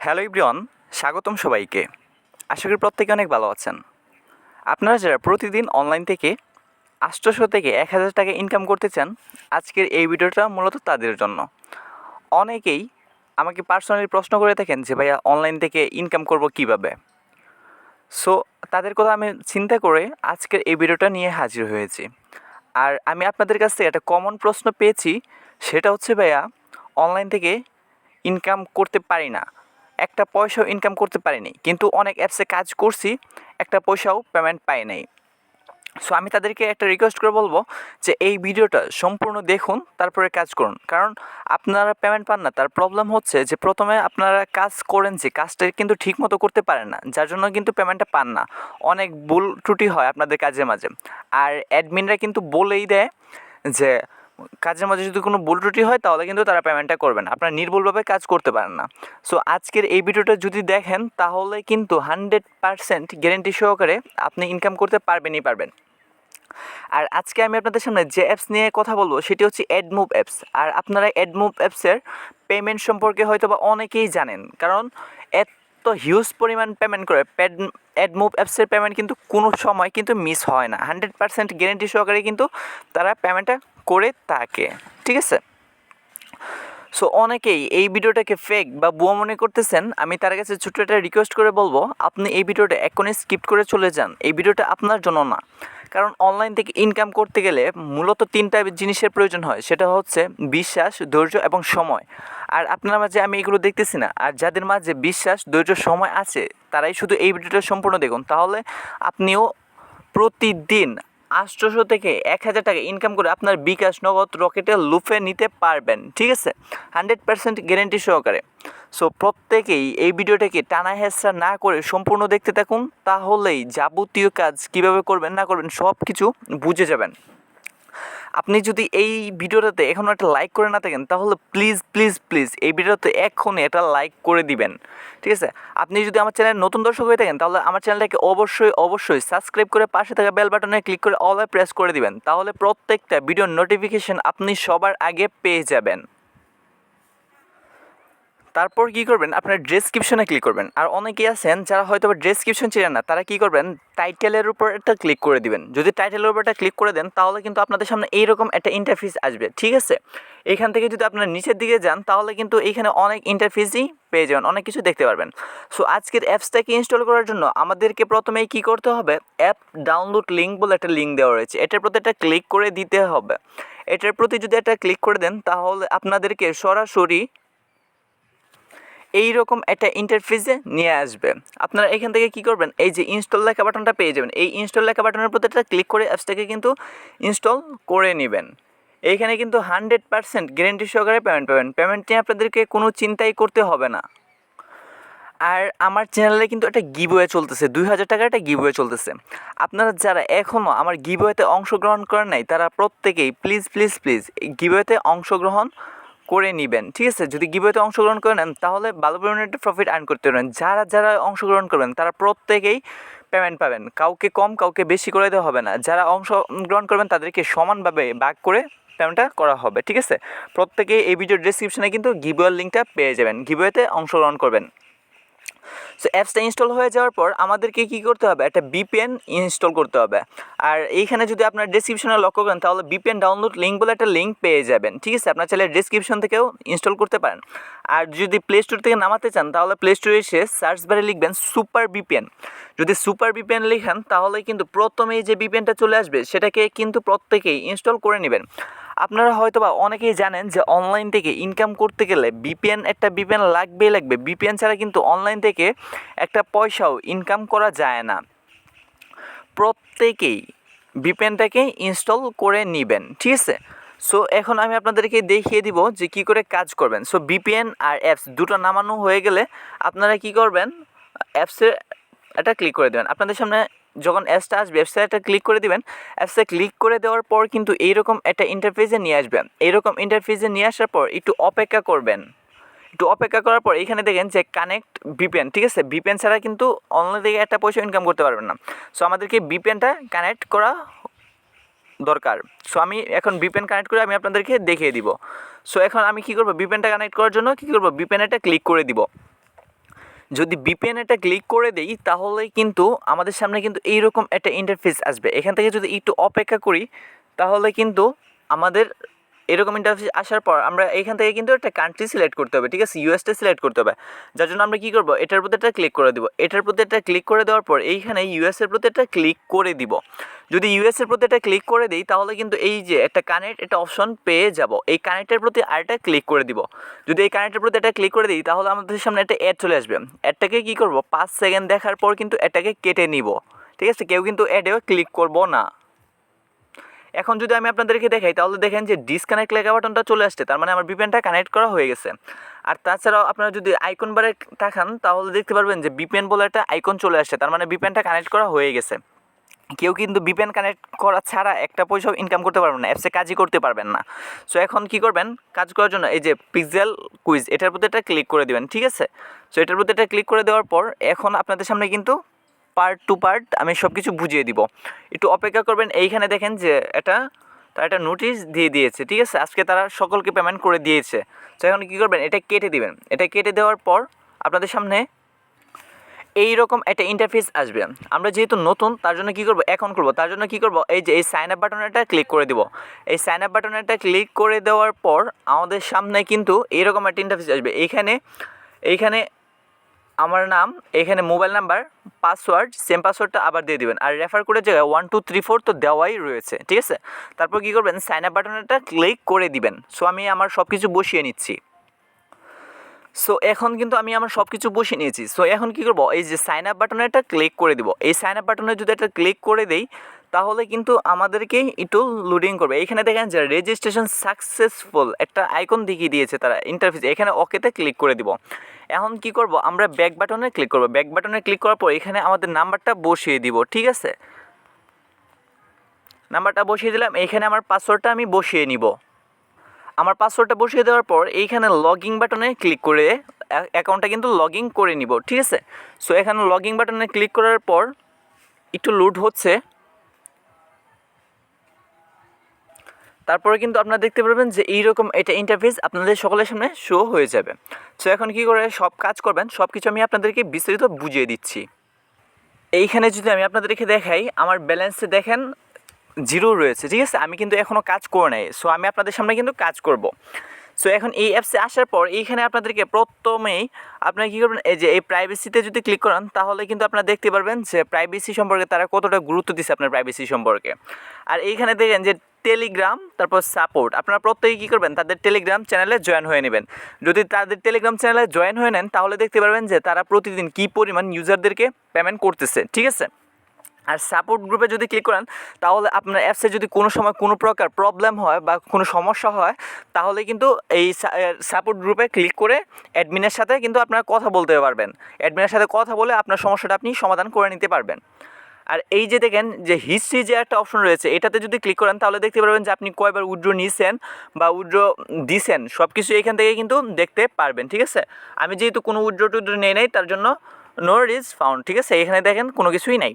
Hello ইব্রিয়ন স্বাগতম সবাইকে। আশা করি প্রত্যেকে অনেক ভালো আছেন। আপনারা যারা প্রতিদিন অনলাইন থেকে আটশোশো থেকে এক হাজার টাকা ইনকাম করতে চান, আজকের এই ভিডিওটা মূলত তাদের জন্য। অনেকেই আমাকে পার্সোনালি প্রশ্ন করে থাকেন যে, ভাইয়া অনলাইন থেকে ইনকাম করব কীভাবে? সো তাদের কথা আমি চিন্তা করে আজকের এই ভিডিওটা নিয়ে হাজির হয়েছি। আর আমি আপনাদের কাছ থেকে একটা কমন প্রশ্ন পেয়েছি, সেটা হচ্ছে, ভাইয়া অনলাইন থেকে ইনকাম করতে পারি না। একটা পয়সাও ইনকাম করতে পারিনি। কিন্তু অনেক অ্যাপসে কাজ করছি, একটা পয়সাও পেমেন্ট পাই নাই। সো আমি তাদেরকে একটা রিকোয়েস্ট করে বলব যে, এই ভিডিওটা সম্পূর্ণ দেখুন, তারপরে কাজ করুন। কারণ আপনারা পেমেন্ট পান না, তার প্রবলেম হচ্ছে যে, প্রথমে আপনারা কাজ করেন যে, কাজটা কিন্তু ঠিকমতো করতে পারেন না, যার জন্য কিন্তু পেমেন্টটা পান না। অনেক ভুল ত্রুটি হয় আপনাদের কাজের মাঝে। আর অ্যাডমিনরা কিন্তু বলেই দেয় যে কাজের মাঝে যদি কোনো ভুল ত্রুটি হয়, তাহলে কিন্তু তারা পেমেন্টটা করবেন আপনারা নির্ভুলভাবে কাজ করতে পারেন না। সো আজকের এই ভিডিওটা যদি দেখেন, তাহলে কিন্তু হান্ড্রেড পারসেন্ট গ্যারেন্টি সহকারে আপনি ইনকাম করতে পারবেনই পারবেন। আর আজকে আমি আপনাদের সামনে যে অ্যাপস নিয়ে কথা বলব, সেটি হচ্ছে অ্যাডমুভ অ্যাপস আর আপনারা অ্যাডমুভ অ্যাপসের পেমেন্ট সম্পর্কে হয়তো বা অনেকেই জানেন। কারণ এত হিউজ পরিমাণ পেমেন্ট করে প্যাড অ্যাডমুভ অ্যাপসের পেমেন্ট কিন্তু কোনো সময় কিন্তু মিস হয় না। হান্ড্রেড পার্সেন্ট গ্যারেন্টি সহকারে কিন্তু তারা পেমেন্টটা করে থাকে ঠিক আছে? সো অনেকেই এই ভিডিওটাকে ফেক বা বুয়া মনে করতেছেন, আমি তার কাছে ছোট্ট একটা রিকোয়েস্ট করে বলব, আপনি এই ভিডিওটা এখনই স্কিপ করে চলে যান। এই ভিডিওটা আপনার জন্য না। কারণ অনলাইন থেকে ইনকাম করতে গেলে মূলত তিনটা জিনিসের প্রয়োজন হয়। সেটা হচ্ছে বিশ্বাস, ধৈর্য এবং সময়। আর আপনার মাঝে আমি এগুলো দেখতেছি না। আর যাদের মাঝে বিশ্বাস, ধৈর্য, সময় আছে, তারাই শুধু এই ভিডিওটা সম্পূর্ণ দেখুন। তাহলে আপনিও প্রতিদিন আটশোশো থেকে এক হাজার টাকা ইনকাম করে আপনার বিকাশ নগদ রকেটে লুফে নিতে পারবেন, ঠিক আছে? হান্ড্রেড পার্সেন্ট গ্যারেন্টি সহকারে। সো প্রত্যেকেই এই ভিডিওটাকে টানা হেসরা না করে সম্পূর্ণ দেখতে থাকুন, তাহলেই যাবতীয় কাজ কীভাবে করবেন, না করবেন সব কিছু বুঝে যাবেন। আপনি যদি এই ভিডিওটাতে এখনও একটা লাইক করে না থাকেন, তাহলে প্লিজ প্লিজ প্লিজ এই ভিডিওতে এখনই একটা লাইক করে দিবেন। ঠিক আছে? আপনি যদি আমার চ্যানেল নতুন দর্শক হয়ে থাকেন, তাহলে আমার চ্যানেলটাকে অবশ্যই অবশ্যই সাবস্ক্রাইব করে পাশে থাকা বেল বাটনে ক্লিক করে অলে প্রেস করে দিবেন। তাহলে প্রত্যেকটা ভিডিওর নোটিফিকেশন আপনি সবার আগে পেয়ে যাবেন। তারপর কী করবেন? আপনার ডেসক্রিপশনে ক্লিক করবেন। আর অনেকেই আছেন যারা হয়তো ডেসক্রিপশন চেনেন না, তারা কী করবেন? টাইটেলের উপর একটা ক্লিক করে দিবেন। যদি টাইটেলের উপর একটা ক্লিক করে দেন, তাহলে কিন্তু আপনাদের সামনে এইরকম একটা ইন্টারফেস আসবে, ঠিক আছে? এখান থেকে যদি আপনারা নিচের দিকে যান, তাহলে কিন্তু এইখানে অনেক ইন্টারফেসই পেয়ে যাবেন, অনেক কিছু দেখতে পারবেন। সো আজকের অ্যাপসটাকে ইনস্টল করার জন্য আমাদেরকে প্রথমেই কী করতে হবে? অ্যাপ ডাউনলোড লিঙ্ক বলে একটা লিঙ্ক দেওয়া রয়েছে। এটার প্রতি একটা ক্লিক করে দিতে হবে। এটার প্রতি যদি একটা ক্লিক করে দেন, তাহলে আপনাদেরকে সরাসরি এই রকম একটা ইন্টারফেসে নিয়ে আসবে। আপনারা এখান থেকে কি করবেন? এই যে ইনস্টল লেখা বাটনটা পেয়ে যাবেন। এই ইনস্টল লেখা বাটনের প্রতি একটা ক্লিক করে অ্যাপসটাকে কিন্তু ইনস্টল করে নেবেন। এইখানে কিন্তু হান্ড্রেড পার্সেন্ট গ্যারেন্টি সহকারে পেমেন্ট পাবেন। পেমেন্ট নিয়ে আপনাদেরকে কোনো চিন্তাই করতে হবে না। আর আমার চ্যানেলে কিন্তু একটা গিবওয়ে চলতেছে। দুই হাজার টাকার একটা গিবওয়ে চলতেছে। আপনারা যারা এখনও আমার গিবওয়েতে অংশগ্রহণ করেন নাই, তারা প্রত্যেকেই প্লিজ প্লিজ প্লিজ গিবওয়েতে অংশগ্রহণ করে নেবেন, ঠিক আছে? যদি গিভওয়েতে অংশগ্রহণ করেন তাহলে ভালো পরিমাণে একটা প্রফিট আর্ন করতে পারবেন। যারা যারা অংশগ্রহণ করবেন, তারা প্রত্যেকেই পেমেন্ট পাবেন। কাউকে কম, কাউকে বেশি করে দেওয়া হবে না। যারা অংশগ্রহণ করবেন, তাদেরকে সমানভাবে ভাগ করে পেমেন্টটা করা হবে, ঠিক আছে? প্রত্যেকেই এই ভিডিওর ডিসক্রিপশনে কিন্তু গিবওয়ের লিঙ্কটা পেয়ে যাবেন। গিভওয়েতে অংশগ্রহণ করবেন। সো অ্যাপসটা ইনস্টল হয়ে যাওয়ার পর আমাদেরকে কী করতে হবে? একটা বিপিএন ইনস্টল করতে হবে। আর এইখানে যদি আপনার ডিসক্রিপশনে লক্ষ্য করেন, তাহলে বিপিএন ডাউনলোড লিঙ্ক বলে একটা লিঙ্ক পেয়ে যাবেন, ঠিক আছে? আপনার চাইলে ডিসক্রিপশন থেকেও ইনস্টল করতে পারেন। আর যদি প্লে স্টোর থেকে নামাতে চান, তাহলে প্লে স্টোরে এসে সার্চ বারে লিখবেন সুপার বিপিএন যদি সুপার বিপিএন লিখেন, তাহলে কিন্তু প্রথমেই যে বিপিএনটা চলে আসবে, সেটাকে কিন্তু প্রত্যেকেই ইনস্টল করে নেবেন। আপনারা হয়তো বা অনেকেই জানেন যে অনলাইন থেকে ইনকাম করতে গেলে বিপিএন একটা বিপিএন লাগবেই লাগবে। বিপিএন ছাড়া কিন্তু অনলাইন থেকে একটা পয়সাও ইনকাম করা যায় না। প্রত্যেকেই বিপিএনটাকে ইনস্টল করে নেবেন, ঠিক আছে? সো এখন আমি আপনাদেরকে দেখিয়ে দিব যে কি করে কাজ করবেন। সো বিপিএন আর অ্যাপস দুটো নামানো হয়ে গেলে আপনারা কি করবেন? অ্যাপসে এটা ক্লিক করে দেবেন। আপনাদের সামনে যখন অ্যাপসটা আসবে অ্যাপসে একটা ক্লিক করে দিবেন। অ্যাপসে ক্লিক করে দেওয়ার পর কিন্তু এইরকম একটা ইন্টারফেসে নিয়ে আসবেন। এইরকম ইন্টারফেসে নিয়ে আসার পর একটু অপেক্ষা করবেন। একটু অপেক্ষা করার পর এখানে দেখেন যে কানেক্ট বিপিএন ঠিক আছে? বিপিএন ছাড়া কিন্তু অনলাইন থেকে একটা পয়সা ইনকাম করতে পারবেন না। সো আমাদেরকে বিপিএনটা কানেক্ট করা দরকার। সো আমি এখন বিপেন কানেক্ট করে আমি আপনাদেরকে দেখিয়ে দিব। সো এখন আমি কী করব? বিপেনটা কানেক্ট করার জন্য কী করব? বিপেন ক্লিক করে দিব। যদি বিপিএন এটা ক্লিক করে দেই, তাহলে কিন্তু আমাদের সামনে কিন্তু এইরকম একটা ইন্টারফেস আসবে। এখান থেকে যদি একটু অপেক্ষা করি, তাহলে কিন্তু আমাদের এরকম ইন্টারফেস আসার পর আমরা এখান থেকে কিন্তু একটা কান্ট্রি সিলেক্ট করতে হবে, ঠিক আছে? ইউএসটা সিলেক্ট করতে হবে। যার জন্য আমরা কী করব? এটার প্রতি একটা ক্লিক করে দিব। এটার প্রতি একটা ক্লিক করে দেওয়ার পর এইখানে ইউএসের প্রতি একটা ক্লিক করে দিব। যদি ইউএসের প্রতি একটা ক্লিক করে দিই, তাহলে কিন্তু এই যে একটা কানেক্ট একটা অপশন পেয়ে যাব। এই কানেক্টের প্রতি আরেকটা ক্লিক করে দিব। যদি এই কানেক্টের প্রতি একটা ক্লিক করে দিই, তাহলে আমাদের সামনে একটা অ্যাড চলে আসবে। অ্যাডটাকে কী করব? পাঁচ সেকেন্ড দেখার পর কিন্তু এটাকে কেটে নিব। ঠিক আছে? কেউ কিন্তু অ্যাডেও ক্লিক করব না। এখন যদি আমি আপনাদেরকে দেখাই, তাহলে দেখেন যে ডিসকানেক্ট লেখা বাটনটা চলে আসছে। তার মানে আমার বিপিএনটা কানেক্ট করা হয়ে গেছে। আর তাছাড়াও আপনারা যদি আইকন বারে তাকান, তাহলে দেখতে পারবেন যে বিপিএন বলে একটা আইকন চলে আসছে। তার মানে বিপিএনটা কানেক্ট করা হয়ে গেছে। কেউ কিন্তু বিপিএন কানেক্ট করা ছাড়া একটা পয়সাও ইনকাম করতে পারবেন না। অ্যাপসে কাজই করতে পারবেন না। সো এখন কি করবেন? কাজ করার জন্য এই যে পিক্সেল কুইজ এটার প্রতি একটা ক্লিক করে দিবেন, ঠিক আছে? সো এটার প্রতি একটা ক্লিক করে দেওয়ার পর, এখন আপনাদের সামনে কিন্তু পার্ট টু পার্ট আমি সব কিছু বুঝিয়ে দিব। একটু অপেক্ষা করবেন, এইখানে দেখেন যে এটা, তারা একটা নোটিশ দিয়ে দিয়েছে, ঠিক আছে? আজকে তারা সকলকে পেমেন্ট করে দিয়েছে। তো এখন কী করবেন? এটা কেটে দিবেন। এটা কেটে দেওয়ার পর আপনাদের সামনে এই রকম একটা ইন্টারফেস আসবে। আমরা যেহেতু নতুন, তার জন্য কী করব? এখন করব। তার জন্য কী করব? এই যে, এই সাইন আপ বাটনটা ক্লিক করে দিব। এই সাইন আপ বাটনটা ক্লিক করে দেওয়ার পর আমাদের সামনে কিন্তু এইরকম একটা ইন্টারফেস আসবে। এইখানে এইখানে আমার নাম, এখানে মোবাইল নাম্বার পাসওয়ার্ড সেম পাসওয়ার্ডটা আবার দিয়ে দিবেন। আর রেফার করে জায়গায় ওয়ান টু থ্রি ফোর তো দেওয়াই রয়েছে, ঠিক আছে? তারপর কী করবেন? সাইন আপ বাটনটা ক্লিক করে দিবেন। সো আমি আমার সব কিছু বসিয়ে নিচ্ছি। সো এখন কিন্তু আমি আমার সব কিছু বসিয়ে নিয়েছি। সো এখন কী করব? এই যে সাইন আপ বাটনে একটা ক্লিক করে দিব। এই সাইন আপ বাটনে যদি একটা ক্লিক করে দেই, তাহলে কিন্তু আমাদেরকে একটু লোডিং করবে। এখানে দেখেন যে রেজিস্ট্রেশন সাকসেসফুল একটা আইকন দেখিয়ে দিয়েছে তারা ইন্টারফেস এখানে ওকেতে ক্লিক করে দিব। এখন কি করব? আমরা ব্যাক বাটনে ক্লিক করব। ব্যাক বাটনে ক্লিক করার পর এখানে আমাদের নাম্বারটা বসিয়ে দিব, ঠিক আছে? নাম্বারটা বসিয়ে দিলাম, এখানে আমার পাসওয়ার্ডটা আমি বসিয়ে নিব। আমার পাসওয়ার্ডটা বসিয়ে দেওয়ার পর এইখানে লগইন বাটনে ক্লিক করে অ্যাকাউন্টটা কিন্তু লগ করে নিব, ঠিক আছে? সো এখানে লগ বাটনে ক্লিক করার পর একটু লোড হচ্ছে। তারপরে কিন্তু আপনারা দেখতে পারবেন যে এইরকম এটা ইন্টারফেস আপনাদের সকলের সামনে শো হয়ে যাবে। সো এখন কী করে সব কাজ করবেন? সব কিছু আমি আপনাদেরকে বিস্তারিত বুঝিয়ে দিচ্ছি। এইখানে যদি আমি আপনাদেরকে দেখাই, আমার ব্যালেন্সে দেখেন জিরো রয়েছে, ঠিক আছে? আমি কিন্তু এখনও কাজ করে নাই। সো আমি আপনাদের সামনে কিন্তু কাজ করব। সো এখন এই অ্যাপসে আসার পর এইখানে আপনাদেরকে প্রথমেই আপনারা কী করবেন? এই যে এই প্রাইভেসিতে যদি ক্লিক করেন, তাহলে কিন্তু আপনারা দেখতে পারবেন যে প্রাইভেসি সম্পর্কে তারা কতটা গুরুত্ব দিচ্ছে আপনার প্রাইভেসি সম্পর্কে। আর এইখানে দেখেন যে টেলিগ্রাম তারপর সাপোর্ট আপনারা প্রত্যেকে কী করবেন? তাদের টেলিগ্রাম চ্যানেলে জয়েন হয়ে নেবেন। যদি তাদের টেলিগ্রাম চ্যানেলে জয়েন হয়ে নেন, তাহলে দেখতে পারবেন যে তারা প্রতিদিন কী পরিমাণ ইউজারদেরকে পেমেন্ট করতেছে। ঠিক আছে? আর সাপোর্ট গ্রুপে যদি ক্লিক করেন, তাহলে আপনার অ্যাপসে যদি কোনো সময় কোনো প্রকার প্রবলেম হয় বা কোনো সমস্যা হয়, তাহলে কিন্তু এই সাপোর্ট গ্রুপে ক্লিক করে অ্যাডমিনের সাথে কিন্তু আপনারা কথা বলতে পারবেন। অ্যাডমিনের সাথে কথা বলে আপনার সমস্যাটা আপনি সমাধান করে নিতে পারবেন। আর এই যে দেখেন যে হিস্ট্রি যে একটা অপশন রয়েছে, এটাতে যদি ক্লিক করেন তাহলে দেখতে পারবেন যে আপনি কয়বার উইড্রো নিয়েছেন বা উইড্রো দিছেন সব কিছু এখান থেকে কিন্তু দেখতে পারবেন, ঠিক আছে? আমি যেহেতু কোনো উইড্রো টুইড্রো নেই নাই, তার জন্য নো রিজ ফাউন্ড ঠিক আছে? এখানে দেখেন কোনো কিছুই নাই।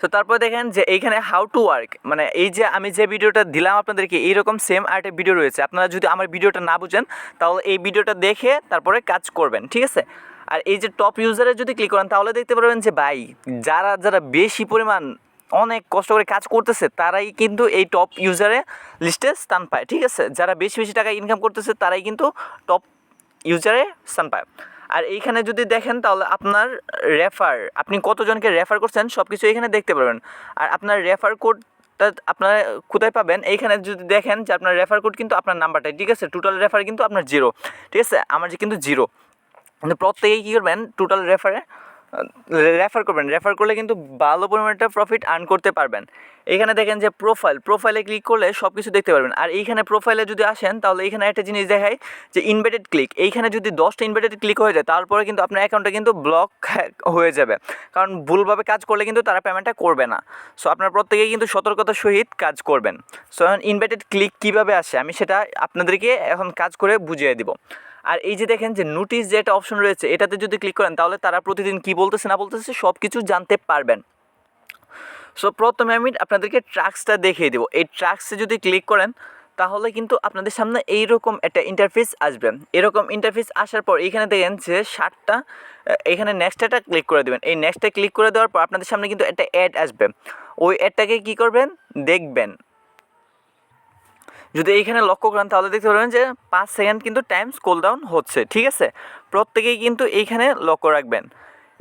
তো তারপর দেখেন যে এইখানে হাউ টু ওয়ার্ক মানে এই যে আমি যে ভিডিওটা দিলাম আপনাদেরকে, এইরকম সেম আরেকটা ভিডিও রয়েছে। আপনারা যদি আমার ভিডিওটা না বুঝেন, তাহলে এই ভিডিওটা দেখে তারপরে কাজ করবেন, ঠিক আছে? আর এই যে টপ ইউজারে যদি ক্লিক করেন, তাহলে দেখতে পারবেন যে ভাই, যারা যারা বেশি পরিমাণ অনেক কষ্ট করে কাজ করতেছে, তারাই কিন্তু এই টপ ইউজারে লিস্টে স্থান পায়, ঠিক আছে? যারা বেশি বেশি টাকা ইনকাম করতেছে, তারাই কিন্তু টপ ইউজারে স্থান পায়। আর এইখানে যদি দেখেন, তাহলে আপনার রেফার আপনি কতজনকে রেফার করছেন সব কিছু এখানে দেখতে পারবেন। আর আপনার রেফার কোডটা আপনারা কোথায় পাবেন? এইখানে যদি দেখেন যে আপনার রেফার কোড কিন্তু আপনার নাম্বারটাই ঠিক আছে? টোটাল রেফার কিন্তু আপনার জিরো ঠিক আছে? আমার যে কিন্তু জিরো প্রত্যেকেই কী করবেন টোটাল রেফারে রেফার করবেন। রেফার করলে কিন্তু ভালো পরিমাণে একটা প্রফিট আর্ন করতে পারবেন। এখানে দেখেন যে প্রোফাইল প্রোফাইলে ক্লিক করলে সব কিছু দেখতে পারবেন। আর এইখানে প্রোফাইলে যদি আসেন, তাহলে এইখানে একটা জিনিস দেখায় যে ইনভেটেড ক্লিক এইখানে যদি দশটা ইনভেটেড ক্লিক হয়ে যায়, তারপরে কিন্তু আপনার অ্যাকাউন্টটা কিন্তু ব্লক হয়ে যাবে। কারণ ভুলভাবে কাজ করলে কিন্তু তারা পেমেন্টটা করবে না। সো আপনার প্রত্যেকেই কিন্তু সতর্কতার সহিত কাজ করবেন। সো এখন ইনভেটেড ক্লিক কীভাবে আসে? আমি সেটা আপনাদেরকে এখন কাজ করে বুঝিয়ে দিব। আর এই যে দেখেন যে নোটিশ যে একটা অপশন রয়েছে, এটাতে যদি ক্লিক করেন, তাহলে তারা প্রতিদিন কী বলতেছে, না বলতেছে সব কিছু জানতে পারবেন। সো প্রথমে আমি আপনাদেরকে ট্রাক্সটা দেখিয়ে দেবো। এই ট্রাক্সে যদি ক্লিক করেন, তাহলে কিন্তু আপনাদের সামনে এইরকম একটা ইন্টারফেস আসবে। এরকম ইন্টারফেস আসার পর এখানে দেখেন যে ষাটটা এখানে নেক্সট একটা ক্লিক করে দেবেন। এই নেক্সটটা ক্লিক করে দেওয়ার পর আপনাদের সামনে কিন্তু একটা অ্যাড আসবে। ওই অ্যাডটাকে কী করবেন? দেখবেন। যদি এইখানে লক্ষ্য করেন, তাহলে দেখতে পারবেন যে পাঁচ সেকেন্ড কিন্তু টাইম স্কোল ডাউন হচ্ছে, ঠিক আছে? প্রত্যেকেই কিন্তু এইখানে লক্ষ্য রাখবেন।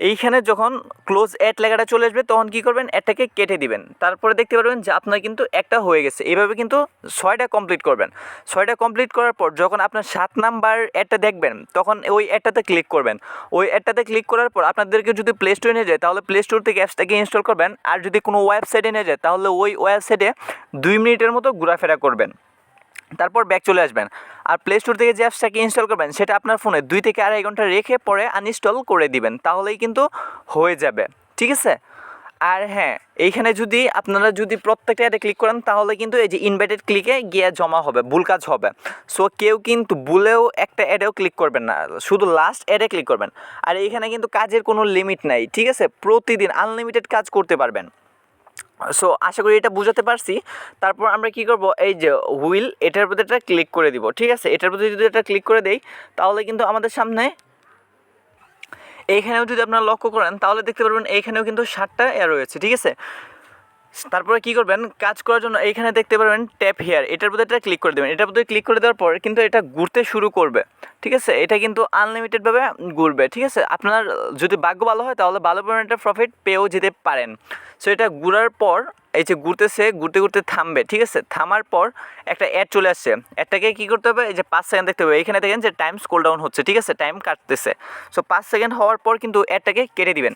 এইখানে যখন ক্লোজ অ্যাড লেখাটা চলে আসবে, তখন কী করবেন? অ্যাডটাকে কেটে দিবেন। তারপরে দেখতে পারবেন যে আপনার কিন্তু একটা হয়ে গেছে। এইভাবে কিন্তু ছয়টা কমপ্লিট করবেন। ছয়টা কমপ্লিট করার পর যখন আপনার সাত নাম্বার অ্যাডটা দেখবেন, তখন ওই অ্যাডটাতে ক্লিক করবেন। ওই অ্যাডটাতে ক্লিক করার পর আপনাদেরকে যদি প্লে স্টোরে নিয়ে যায়, তাহলে প্লে স্টোর থেকে অ্যাপসটাকে ইনস্টল করবেন। আর যদি কোনো ওয়েবসাইটে নিয়ে যায়, তাহলে ওই ওয়েবসাইটে দুই মিনিটের মতো ঘোরাফেরা করবেন। তারপর ব্যাক চলে আসবেন। আর প্লে স্টোর থেকে যে অ্যাপসটাকে ইনস্টল করবেন, সেটা আপনার ফোনে দুই থেকে আড়াই ঘণ্টা রেখে পরে আনইনস্টল করে দিবেন, তাহলেই কিন্তু হয়ে যাবে। ঠিক আছে? আর হ্যাঁ এইখানে যদি আপনারা যদি প্রত্যেকটা অ্যাডে ক্লিক করেন, তাহলে কিন্তু এই যে ইনভাইটেড ক্লিকে গিয়ে জমা হবে, ভুল কাজ হবে। সো কেউ কিন্তু ভুলেও একটা অ্যাডেও ক্লিক করবেন না, শুধু লাস্ট অ্যাডে ক্লিক করবেন। আর এইখানে কিন্তু কাজের কোনো লিমিট নাই, ঠিক আছে? প্রতিদিন আনলিমিটেড কাজ করতে পারবেন। সো আশা করি এটা বুঝাতে পারছি। তারপর আমরা কি করব? এই যে হুইল এটার প্রতি একটা ক্লিক করে দিব, ঠিক আছে? এটার প্রতি যদি এটা ক্লিক করে দেই, তাহলে কিন্তু আমাদের সামনে এইখানেও যদি আপনারা লক্ষ্য করেন, তাহলে দেখতে পারবেন এইখানেও কিন্তু সাতটা এ রয়েছে, ঠিক আছে? তারপরে কি করবেন? কাজ করার জন্য এইখানে দেখতে পারবেন ট্যাপ হেয়ার। এটার প্রতি একটা ক্লিক করে দেবেন। এটার প্রতি ক্লিক করে দেওয়ার পর কিন্তু এটা ঘুরতে শুরু করবে। ঠিক আছে? এটা কিন্তু আনলিমিটেডভাবে ঘুরবে। ঠিক আছে? আপনার যদি ভাগ্য ভালো হয় তাহলে ভালো পরিমাণ একটা প্রফিট পেয়েও যেতে পারেন। সো এটা ঘুরার পর এই যে ঘুরতেছে, ঘুরতে ঘুরতে থামবে। ঠিক আছে? থামার পর একটা অ্যাড চলে আসছে। অ্যাডটাকে কী করতে হবে? এই যে পাঁচ সেকেন্ড দেখতে হবে। এখানে দেখেন যে টাইম স্কোল ডাউন হচ্ছে। ঠিক আছে? টাইম কাটতেছে। সো পাঁচ সেকেন্ড হওয়ার পর কিন্তু অ্যাডটাকে কেটে দিবেন।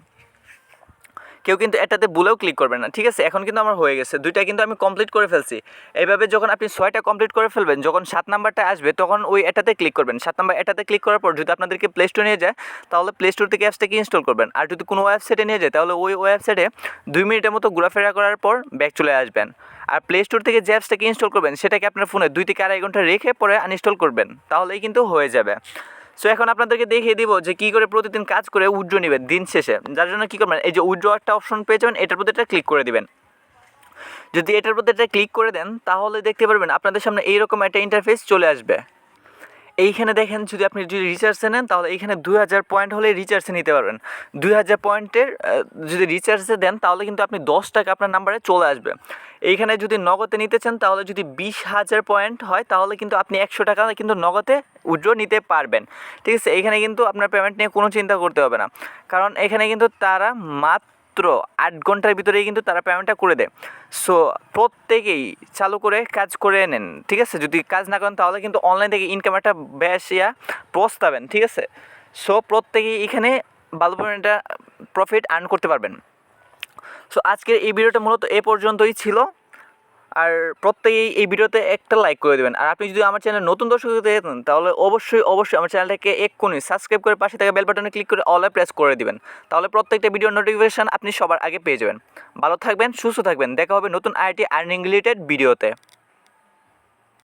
কেউ কিন্তু এটাতে ভুলেও ক্লিক করবেন না, ঠিক আছে? এখন কিন্তু আমার হয়ে গেছে। দুইটা কিন্তু আমি কমপ্লিট করে ফেলছি। এইভাবে যখন আপনি ছয়টা কমপ্লিট করে ফেলবেন, যখন সাত নাম্বারটা আসবে, তখন ওই এটাতে ক্লিক করবেন। সাত নাম্বার এটাতে ক্লিক করার পর যদি আপনাদেরকে প্লে স্টোর নিয়ে যায়, তাহলে প্লে স্টোর থেকে অ্যাপসটাকে ইনস্টল করবেন। আর যদি কোনো ওয়েবসাইটে নিয়ে যায়, তাহলে ওই ওয়েবসাইটে দুই মিনিটের মতো ঘোরাফেরা করার পর ব্যাক চলে আসবেন। আর প্লে স্টোর থেকে যে অ্যাপসটাকে ইনস্টল করবেন, সেটাকে আপনার ফোনে দুই থেকে আড়াই ঘণ্টা রেখে পরে আনইনস্টল করবেন। তাহলেই কিন্তু হয়ে যাবে। সো এখন আপনাদেরকে দেখিয়ে দিব যে কী করে প্রতিদিন কাজ করে উইড্রো নেবেন দিন শেষে। যার জন্য কী করবেন, এই যে উইড্রো একটা অপশন পেয়ে যাবেন, এটার প্রতি একটা ক্লিক করে দিবেন। যদি এটার প্রতি একটা ক্লিক করে দেন, তাহলে দেখতে পারবেন আপনাদের সামনে এইরকম একটা ইন্টারফেস চলে আসবে। এইখানে দেখেন, যদি আপনি যদি রিচার্জে নেন, তাহলে এইখানে দুই হাজার পয়েন্ট হলে রিচার্জে নিতে পারবেন। দুই হাজার পয়েন্টের যদি রিচার্জে দেন, তাহলে কিন্তু আপনি দশ টাকা আপনার নাম্বারে চলে আসবে। এইখানে যদি নগদে নিতে চান, তাহলে যদি বিশ হাজার পয়েন্ট হয়, তাহলে কিন্তু আপনি একশো টাকা কিন্তু নগদে উইড্রো নিতে পারবেন। ঠিক আছে? এইখানে কিন্তু আপনার পেমেন্ট নিয়ে কোনো চিন্তা করতে হবে না। কারণ এখানে কিন্তু তারা মাত্র আট ঘণ্টার ভিতরেই কিন্তু তারা পেমেন্টটা করে দেয়। সো প্রত্যেকেই চালু করে, কাজ করে নেন, ঠিক আছে? যদি কাজ না করেন, তাহলে কিন্তু অনলাইন থেকে ইনকাম একটা বেশ ইয়া পস্তাবেন ঠিক আছে? সো প্রত্যেকেই এখানে ভালো পেমেন্টটা প্রফিট আর্ন করতে পারবেন। সো আজকের এই ভিডিওটা মূলত এ পর্যন্তই ছিল। আর প্রত্যেকেই এই ভিডিওতে একটা লাইক করে দেবেন। আর আপনি যদি আমার চ্যানেল নতুন দর্শক হতে যেতেন তাহলে অবশ্যই অবশ্যই আমার চ্যানেলটাকে এক্ষুনি সাবস্ক্রাইব করে পাশে থাকা বেল বাটনে ক্লিক করে অলে প্রেস করে দিবেন। তাহলে প্রত্যেকটা ভিডিওর নোটিফিকেশান আপনি সবার আগে পেয়ে যাবেন। ভালো থাকবেন, সুস্থ থাকবেন। দেখা হবে নতুন আইটি আর্নিং রিলেটেড ভিডিওতে